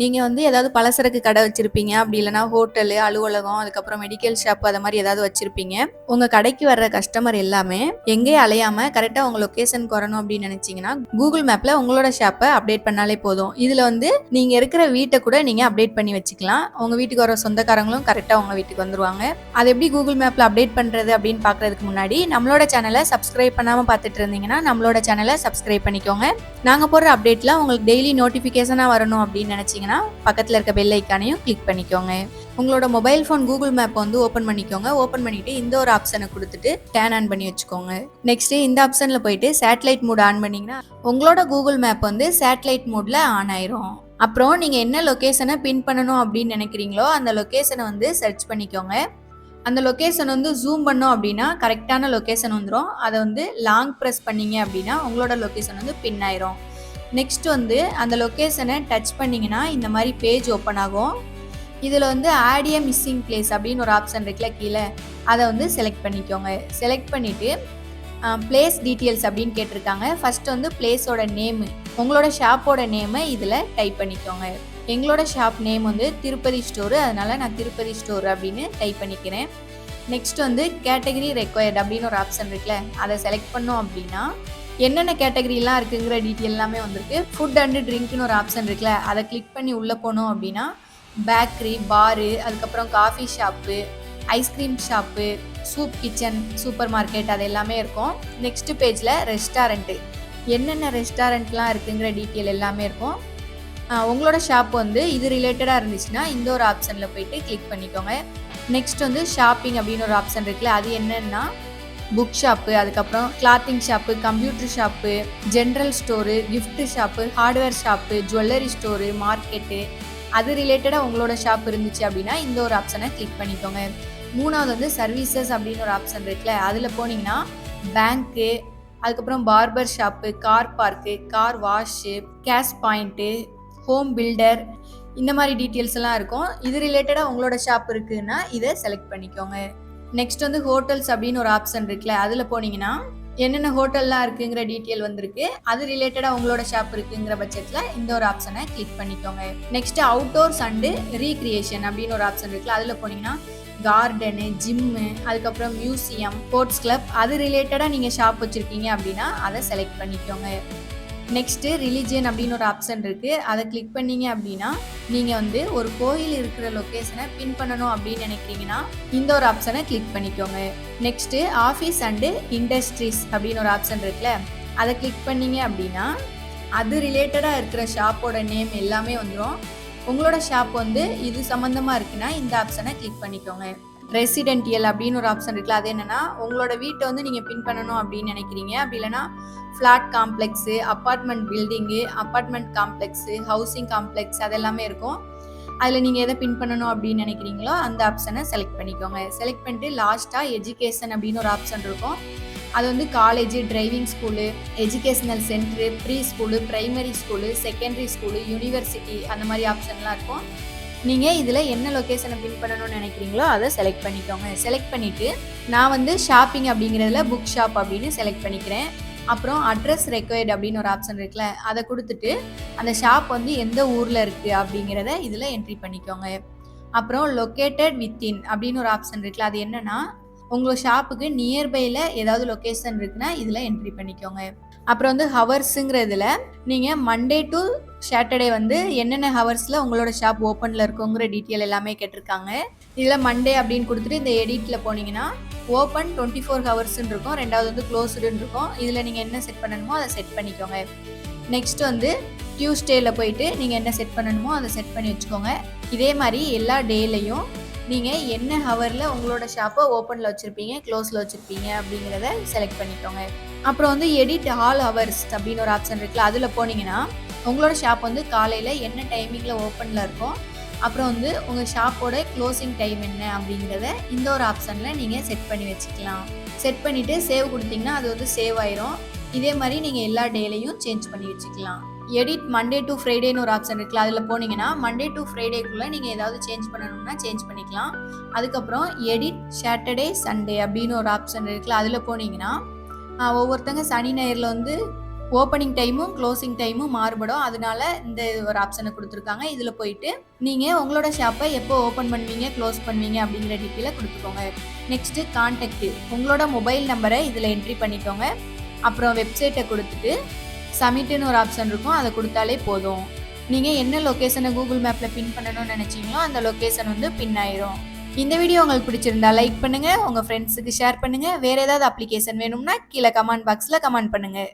நீங்கள் வந்து ஏதாவது பலசரக்கு கடை வச்சுருப்பீங்க. அப்படி இல்லைனா ஹோட்டலு அலுவலகம் அதுக்கப்புறம் மெடிக்கல் ஷாப் அதை மாதிரி ஏதாவது வச்சுருப்பீங்க. உங்கள் கடைக்கு வர்ற கஸ்டமர் எல்லாமே எங்கேயும் அலையாமல் கரெக்டாக உங்கள் லொக்கேஷனுக்கு வரணும் அப்படின்னு நினச்சிங்கன்னா கூகுள் மேப்பில் உங்களோட ஷாப்பை அப்டேட் பண்ணாலே போதும். இதில் வந்து நீங்கள் இருக்கிற வீட்டை கூட நீங்கள் அப்டேட் பண்ணி வச்சுக்கலாம். உங்கள் வீட்டுக்கு வர சொந்தக்காரங்களும் கரெக்டாக உங்கள் வீட்டுக்கு வந்துருவாங்க. அது எப்படி கூகுள் மேப்பில் அப்டேட் பண்ணுறது அப்படின்னு பார்க்குறதுக்கு முன்னாடி நம்மளோட சேனலை சப்ஸ்கிரைப் பண்ணாமல் பார்த்துட்டு இருந்தீங்கன்னா நம்மளோட சேனலை சப்ஸ்கிரைப் பண்ணிக்கோங்க. நாங்கள் போடுற அப்டேட்டில் உங்களுக்கு டெய்லி நோட்டிஃபிகேஷனாக வரணும் அப்படின்னு நினச்சிங்கன்னா பக்கத்தில் இருக்க பெல் ஐக்கானையும் கிளிக் பண்ணிக்கோங்க. உங்களோட மொபைல் ஃபோன் கூகுள் மேப் வந்து ஓப்பன் பண்ணிக்கோங்க. ஓப்பன் பண்ணிவிட்டு இந்த ஒரு ஆப்ஷனை கொடுத்துட்டு டேன் ஆன் பண்ணி வச்சுக்கோங்க. நெக்ஸ்ட்டு இந்த ஆப்ஷனில் போயிட்டு சேட்டலைட் மோட் ஆன் பண்ணிங்கன்னா உங்களோட கூகுள் மேப் வந்து சேட்டலைட் மோடில் ஆன் ஆயிரும். அப்புறம் நீங்கள் என்ன லொக்கேஷனை பின் பண்ணணும் அப்படின்னு நினைக்கிறீங்களோ அந்த லொக்கேஷனை வந்து சர்ச் பண்ணிக்கோங்க. அந்த லொக்கேஷன் வந்து ஜூம் பண்ணோம் அப்படின்னா கரெக்டான லொக்கேஷன் வந்துடும் அதை வந்து லாங் ப்ரெஸ் பண்ணீங்க அப்படின்னா உங்களோட லொக்கேஷன் வந்து பின் ஆயிரும். நெக்ஸ்ட் வந்து அந்த லொக்கேஷனை டச் பண்ணிங்கன்னா இந்த மாதிரி பேஜ் ஓப்பன் ஆகும். இதில் வந்து ஆடிய மிஸ்ஸிங் பிளேஸ் அப்படின்னு ஒரு ஆப்ஷன் இருக்குல்ல கீழே. அதை வந்து செலக்ட் பண்ணிக்கோங்க. செலக்ட் பண்ணிவிட்டு பிளேஸ் டீட்டெயில்ஸ் அப்படின்னு கேட்டிருக்காங்க. ஃபஸ்ட்டு வந்து பிளேஸோட நேமு உங்களோட ஷாப்போட நேமை இதில் டைப் பண்ணிக்கோங்க. எங்களோட ஷாப் நேம் வந்து திருப்பதி ஸ்டோரு அதனால் நான் திருப்பதி ஸ்டோர் அப்படின்னு டைப் பண்ணிக்கிறேன். நெக்ஸ்ட் வந்து கேட்டகரி ரெக்வயர்ட் அப்படின்னு ஒரு ஆப்ஷன் இருக்குல்ல அதை செலக்ட் பண்ணோம் அப்படின்னா என்னென்ன கேட்டகரிலாம் இருக்குங்கிற டீட்டெயில் எல்லாமே வந்திருக்கு. ஃபுட் அண்டு ட்ரிங்க்னு ஒரு ஆப்ஷன் இருக்குல்ல அதை கிளிக் பண்ணி உள்ளே போனோம் அப்படின்னா பேக்கரி பாரு அதுக்கப்புறம் coffee shop ice cream shop soup kitchen super market அது எல்லாமே இருக்கும். நெக்ஸ்ட் பேஜில் ரெஸ்டாரண்ட்டு என்னென்ன ரெஸ்டாரண்ட்லாம் இருக்குங்கிற டீட்டெயில் எல்லாமே இருக்கும். உங்களோட ஷாப் வந்து இது ரிலேட்டடாக இருந்துச்சுன்னா இந்த ஒரு ஆப்ஷனில் போயிட்டு கிளிக் பண்ணிக்கோங்க. நெக்ஸ்ட் வந்து ஷாப்பிங் அப்படின்னு ஒரு ஆப்ஷன் இருக்குல்ல அது என்னென்னா புக் ஷாப்பு அதுக்கப்புறம் clothing shop computer shop general store gift shop hardware shop jewellery store market அது ரிலேட்டடாக உங்களோட ஷாப் இருந்துச்சு அப்படின்னா இந்த ஒரு ஆப்ஷனை கிளிக் பண்ணிக்கோங்க. மூணாவது வந்து சர்வீசஸ் அப்படின்னு ஒரு ஆப்ஷன் இருக்குல்ல அதில் போனீங்கன்னா பேங்க்கு அதுக்கப்புறம் barber shop car park car wash cash point home builder இந்த மாதிரி டீட்டெயில்ஸ் எல்லாம் இருக்கும். இது ரிலேட்டடாக உங்களோட ஷாப் இருக்குன்னா இதை செலக்ட் பண்ணிக்கோங்க. நெக்ஸ்ட் வந்து ஹோட்டல்ஸ் அப்படின்னு ஒரு ஆப்ஷன் இருக்குல்ல அதில் போனீங்கன்னா என்னென்ன ஹோட்டல்லாம் இருக்குங்கிற டீட்டெயில் வந்திருக்கு. அது ரிலேட்டடாக உங்களோட ஷாப் இருக்குங்கிற பட்சத்தில் இந்த ஒரு ஆப்ஷனை கிளிக் பண்ணிக்கோங்க. நெக்ஸ்ட் அவுட்டோர்ஸ் அண்டு ரீக்ரியேஷன் அப்படின்னு ஒரு ஆப்ஷன் இருக்குல்ல அதில் போனீங்கன்னா கார்டனு ஜிம்மு அதுக்கப்புறம் மியூசியம் ஸ்போர்ட்ஸ் கிளப் அது ரிலேட்டடாக நீங்கள் ஷாப் வச்சுருக்கீங்க அப்படின்னா அதை செலக்ட் பண்ணிக்கோங்க. நெக்ஸ்ட்டு ரிலீஜியன் அப்படின்னு ஒரு ஆப்ஷன் இருக்குது அதை கிளிக் பண்ணீங்க அப்படின்னா நீங்கள் வந்து ஒரு கோயில் இருக்கிற லொக்கேஷனை பின் பண்ணணும் அப்படின்னு நினைக்கிறீங்கன்னா இந்த ஒரு ஆப்ஷனை கிளிக் பண்ணிக்கோங்க. நெக்ஸ்ட்டு ஆஃபீஸ் அண்டு இண்டஸ்ட்ரீஸ் அப்படின்னு ஒரு ஆப்ஷன் இருக்குல்ல அதை கிளிக் பண்ணீங்க அப்படின்னா அது ரிலேட்டடாக இருக்கிற ஷாப்போட நேம் எல்லாமே வந்துடும் உங்களோட ஷாப் வந்து இது சம்மந்தமாக இருக்குன்னா இந்த ஆப்ஷனை கிளிக் பண்ணிக்கோங்க. ரெசிடென்டியல் அப்படின்னு ஒரு ஆப்ஷன் இருக்குல்ல அது என்னன்னா உங்களோட வீட்டை வந்து நீங்கள் பின் பண்ணணும் அப்படின்னு நினைக்கிறீங்க. அப்படி இல்லைன்னா flat complex apartment building apartment complex housing complex அதெல்லாமே இருக்கும். அதில் நீங்கள் எதை பின் பண்ணணும் அப்படின்னு நினைக்கிறீங்களோ அந்த ஆப்ஷனை செலக்ட் பண்ணிக்கோங்க. செலக்ட் பண்ணிட்டு லாஸ்ட்டாக எஜுகேஷன் அப்படின்னு ஒரு ஆப்ஷன் இருக்கும். அது வந்து college driving school educational centre pre school primary school secondary school university அந்த மாதிரி ஆப்ஷன்லாம் இருக்கும். நீங்கள் இதில் என்ன லொக்கேஷனை பின் பண்ணணும்னு நினைக்கிறீங்களோ அதை செலக்ட் பண்ணிக்கோங்க. செலக்ட் பண்ணிவிட்டு நான் வந்து ஷாப்பிங் அப்படிங்கிறதுல புக் ஷாப் அப்படின்னு செலக்ட் பண்ணிக்கிறேன். அப்புறம் அட்ரஸ் ரெக்வயர்ட் அப்படின்னு ஒரு ஆப்ஷன் இருக்குல்ல அதை கொடுத்துட்டு அந்த ஷாப் வந்து எந்த ஊரில் இருக்குது அப்படிங்கிறத இதில் என்ட்ரி பண்ணிக்கோங்க. அப்புறம் லொக்கேட்டட் வித்தின் அப்படின்னு ஒரு ஆப்ஷன் இருக்குல்ல அது என்னென்னா உங்கள் ஷாப்புக்கு நியர்பையில் ஏதாவது லொக்கேஷன் இருக்குன்னா இதில் என்ட்ரி பண்ணிக்கோங்க. அப்புறம் வந்து ஹவர்ஸுங்கிறதுல நீங்கள் மண்டே டு சாட்டர்டே வந்து என்னென்ன ஹவர்ஸில் உங்களோட ஷாப் ஓப்பனில் இருக்குங்கிற டீட்டெயில் எல்லாமே கேட்டிருக்காங்க. இதில் மண்டே அப்படின்னு கொடுத்துட்டு இந்த எடிட்டில் போனீங்கன்னா ஓப்பன் டுவெண்ட்டி ஃபோர் ஹவர்ஸ்ன்னு இருக்கும். ரெண்டாவது வந்து க்ளோஸ்டுன்னு இருக்கும். இதில் நீங்கள் என்ன செட் பண்ணணுமோ அதை செட் பண்ணிக்கோங்க. நெக்ஸ்ட் வந்து டியூஸ்டேயில் போயிட்டு நீங்கள் என்ன செட் பண்ணணுமோ அதை செட் பண்ணி வச்சுக்கோங்க. இதே மாதிரி எல்லா டேலையும் நீங்கள் என்ன ஹவரில் உங்களோட ஷாப்பை ஓப்பனில் வச்சுருப்பீங்க க்ளோஸில் வச்சுருப்பீங்க அப்படிங்கிறத செலக்ட் பண்ணிக்கோங்க. அப்புறம் வந்து எடிட் ஆல் ஹவர்ஸ் அப்படின்னு ஒரு ஆப்ஷன் இருக்குல்ல அதில் போனீங்கன்னா உங்களோட ஷாப் வந்து காலையில் என்ன டைமிங்கில் ஓப்பனில் இருக்கும் அப்புறம் வந்து உங்கள் ஷாப்போட க்ளோசிங் டைம் என்ன அப்படிங்கிறத இந்த ஒரு ஆப்ஷனில் நீங்கள் செட் பண்ணி வச்சுக்கலாம். செட் பண்ணிவிட்டு சேவ் கொடுத்தீங்கன்னா அது வந்து சேவ் ஆயிரும். இதே மாதிரி நீங்கள் எல்லா டேலையும் சேஞ்ச் பண்ணி வச்சுக்கலாம். எடிட் மண்டே டு ஃப்ரைடேன்னு ஒரு ஆப்ஷன் இருக்குல்ல அதில் போனீங்கன்னா மண்டே டு ஃப்ரைடேக்குள்ளே நீங்கள் ஏதாவது சேஞ்ச் பண்ணணும்னா சேஞ்ச் பண்ணிக்கலாம். அதுக்கப்புறம் எடிட் சாட்டர்டே சண்டே அப்படின்னு ஒரு ஆப்ஷன் இருக்குல்ல அதில் போனீங்கன்னா ஒவ்வொருத்தங்க சனி ஞாயிறில் வந்து ஓப்பனிங் டைமும் க்ளோசிங் டைமும் மாறுபடும். அதனால இந்த ஒரு ஆப்ஷனை கொடுத்துருக்காங்க. இதில் போயிட்டு நீங்கள் உங்களோட ஷாப்பை எப்போ ஓப்பன் பண்ணுவீங்க க்ளோஸ் பண்ணுவீங்க அப்படிங்கிற டீட்டெயிலை கொடுத்துக்கோங்க. நெக்ஸ்ட்டு கான்டாக்ட் உங்களோட மொபைல் நம்பரை இதில் என்ட்ரி பண்ணிக்கோங்க. அப்புறம் வெப்சைட்டை கொடுத்துட்டு சமிட்டுன்னு ஒரு ஆப்ஷன் இருக்கும். அதை கொடுத்தாலே போதும். நீங்கள் என்ன லொக்கேஷனை கூகுள் மேப்பில் பின் பண்ணணும்னு நினச்சிங்களோ அந்த லொக்கேஷன் வந்து பின் ஆயிரும். இந்த வீடியோ உங்களுக்கு பிடிச்சிருந்தா லைக் பண்ணுங்கள் உங்கள் ஃப்ரெண்ட்ஸுக்கு ஷேர் பண்ணுங்கள் வேறு ஏதாவது அப்ளிகேஷன் வேணும்னா கீழே கமெண்ட் பாக்ஸில் கமெண்ட் பண்ணுங்கள்